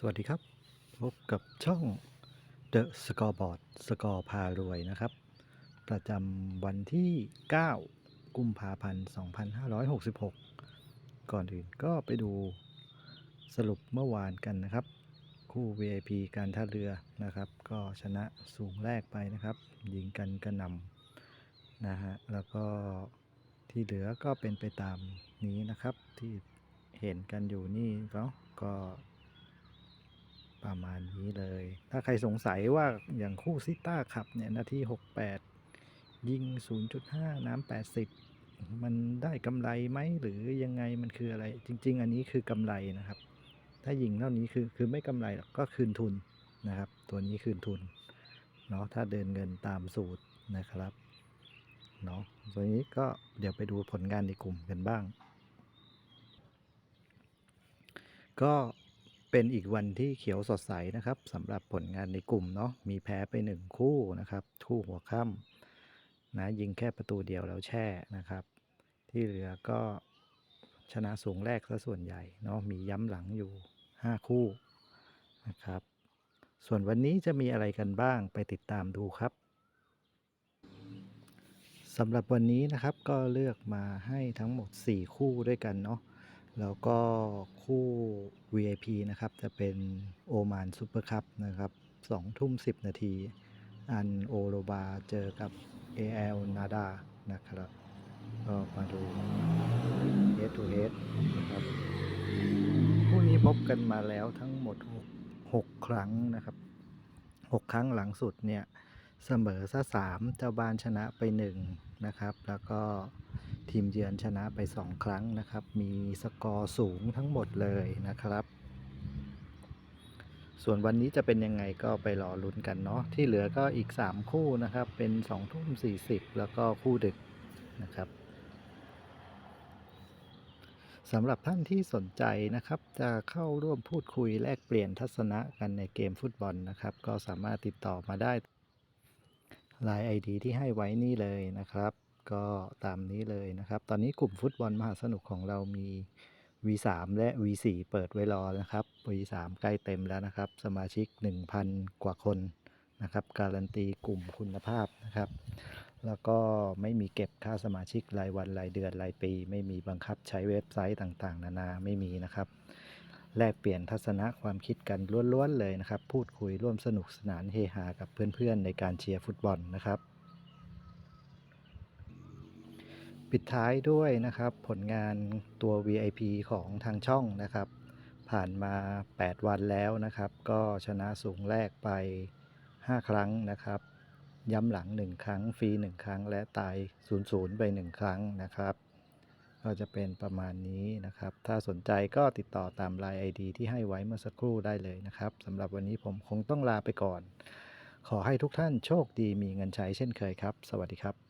สวัสดีครับ พบกับช่อง The Scoreboard สกอร์พารวยนะครับ ประจำวันที่ 9 กุมภาพันธ์ 2566 ก่อนอื่นก็ไปดูสรุปเมื่อวานกันนะครับ คู่ VIP การท่าเรือนะครับ ก็ชนะสูงแรกไปนะครับยิงกันกระนำนะฮะ แล้วก็ที่เหลือก็เป็นไปตามนี้นะครับที่เห็นกันอยู่นี่ก็ก็ ประมาณนี้เลย ถ้าใครสงสัยว่าอย่างคู่ซิต้าขับเนี่ยนาที 68 ยิง 0.5 น้ำ 80 มันได้กำไรไหมหรือยังไงมันคืออะไร จริง ๆ อันนี้คือกำไรนะครับ ถ้ายิงเท่านี้คือคือไม่กำไรหรอกก็คืนทุนนะครับ ตัวนี้คืนทุนเนาะถ้าเดินเงินตามสูตรนะครับเนาะตัวนี้ก็เดี๋ยวไปดูผลงานในกลุ่มกันบ้าง ก็ เป็นอีกวันที่เขียวสดใสนะครับสำหรับผลงานในกลุ่มเนาะมีแพ้ไปหนึ่งคู่นะครับคู่หัวค่ำนะยิงแค่ประตูเดียวแล้วแช่นะครับ ที่เหลือก็ชนะสูงแรกซะส่วนใหญ่เนาะมีย้ำหลังอยู่ 5 คู่นะครับ ส่วนวันนี้จะมีอะไรกันบ้างไปติดตามดูครับสำหรับวันนี้นะครับก็เลือกมาให้ทั้งหมด 4 คู่ด้วยกันเนาะแล้วก็คู่ VIP นะครับ จะเป็นโอมานซูเปอร์คัพนะครับ2ทุ่ม10นาที อันโอโรบาเจอกับ AL นาดานะครับ ก็มาดู head to head นะครับคู่นี้พบกันมาแล้วทั้งหมด6 6ครั้งนะครับ 6 ครั้งหลังสุดเนี่ย เสมอซะ3เจ้าบ้านชนะไป 1 นะครับ แล้วก็ ทีมเยือนชนะไป 2 ครั้งนะครับ มีสกอร์สูงทั้งหมดเลยนะครับ ส่วนวันนี้จะเป็นยังไงก็ไปรอลุ้นกันเนาะที่เหลือก็อีก 3 คู่นะครับ เป็น2ทุ่ม40 แล้วก็คู่ดึกนะครับสำหรับท่านที่สนใจนะครับ จะเข้าร่วมพูดคุยแลกเปลี่ยนทัศนะกันในเกมฟุตบอลนะครับ ก็สามารถติดต่อมาได้ไลาย ID ที่ให้ไว้นี่เลยนะครับ ก็ตามนี้เลยนะครับ ตอนนี้กลุ่มฟุตบอลมหาสนุกของเรามี V3 และ V4 เปิดไว้รอนะครับ V3 ใกล้เต็มแล้วนะครับ สมาชิก 1,000 กว่าคนนะครับ การันตีกลุ่มคุณภาพนะครับ แล้วก็ไม่มีเก็บค่าสมาชิกรายวันรายเดือนรายปี ไม่มีบังคับใช้เว็บไซต์ต่างๆ นานาไม่มีนะครับแลกเปลี่ยนทัศนะความคิดกันล้วนๆเลยนะครับ พูดคุยร่วมสนุกสนานเฮฮากับเพื่อนๆ ในการเชียร์ฟุตบอลนะครับ ปิดท้ายด้วยนะครับผลงานตัว VIP ของทางช่องนะครับ ผ่านมา 8 วันแล้วนะครับ ก็ชนะสูงแรกไป 5 ครั้งนะครับ ย้ำหลัง 1 ครั้งฟรี 1 ครั้ง และตาย 0-0 ไป 1 ครั้งนะครับ ก็จะเป็นประมาณนี้นะครับ ถ้าสนใจก็ติดต่อตาม Line ID ที่ให้ไว้เมื่อสักครู่ได้เลยนะครับสำหรับวันนี้ผมคงต้องลาไปก่อน ขอให้ทุกท่านโชคดีมีเงินใช้เช่นเคยครับ สวัสดีครับ